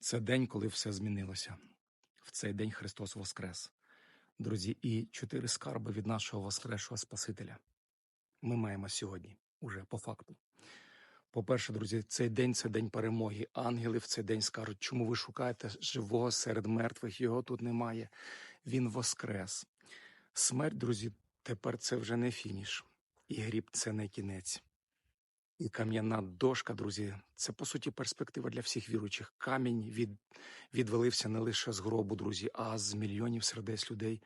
Це день, коли все змінилося. В цей день Христос Воскрес. Друзі, і чотири скарби від нашого Воскресшого Спасителя. Ми маємо сьогодні, уже по факту. По-перше, друзі, цей день це день перемоги. Ангели в цей день скажуть, чому ви шукаєте живого серед мертвих, його тут немає. Він воскрес. Смерть, друзі, тепер це вже не фініш. І гріб це не кінець. І кам'яна дошка, друзі, це по суті перспектива для всіх віруючих. Камінь від, відвалився не лише з гробу, друзі, а з мільйонів сердець людей.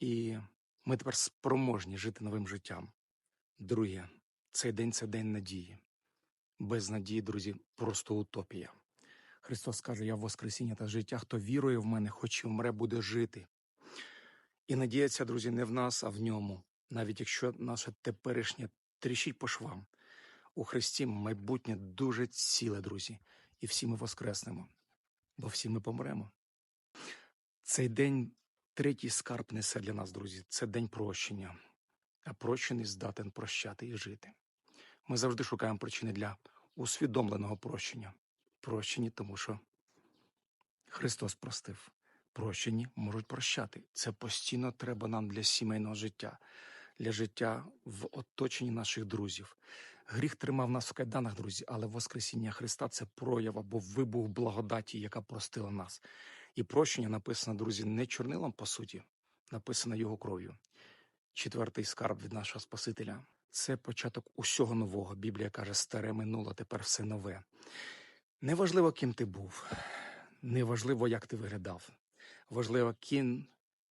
І ми тепер спроможні жити новим життям. Друге, цей день це день надії. Без надії, друзі, просто утопія. Христос каже: Я Воскресіння та життя, хто вірує в мене, хоч і вмре, буде жити. І надія ця, друзі, не в нас, а в ньому, навіть якщо наше теперішнє тріщить по швам. У Христі майбутнє дуже ціле, друзі, і всі ми воскреснемо, бо всі ми помремо. Цей день третій скарб несе для нас, друзі. Це день прощення, а прощений здатен прощати і жити. Ми завжди шукаємо причини для усвідомленого прощення. Прощені, тому що Христос простив. Прощені можуть прощати. Це постійно треба нам для сімейного життя, для життя в оточенні наших друзів. Гріх тримав нас в кайданах, друзі, але Воскресіння Христа це прояв або вибух благодаті, яка простила нас. І прощення написано, друзі, не чорнилом, по суті, написано його кров'ю. Четвертий скарб від нашого Спасителя це початок усього нового. Біблія каже, старе минуло, тепер все нове. Неважливо, ким ти був, неважливо, як ти виглядав. Важливо, ким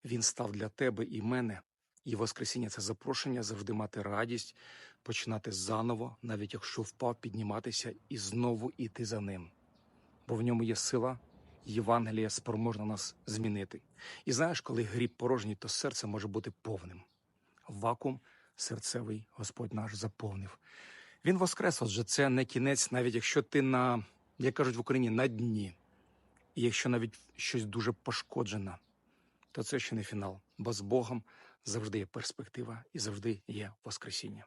він став для тебе і мене. І Воскресіння це запрошення завжди мати радість, починати заново, навіть якщо впав, підніматися і знову іти за ним. Бо в ньому є сила, Євангелія спроможна нас змінити. І знаєш, коли гріб порожній, то серце може бути повним. Вакуум серцевий Господь наш заповнив. Він воскрес, отже, це не кінець, навіть якщо ти на, як кажуть в Україні, на дні. І якщо навіть щось дуже пошкоджено, то це ще не фінал, бо з Богом завжди є перспектива і завжди є Воскресіння.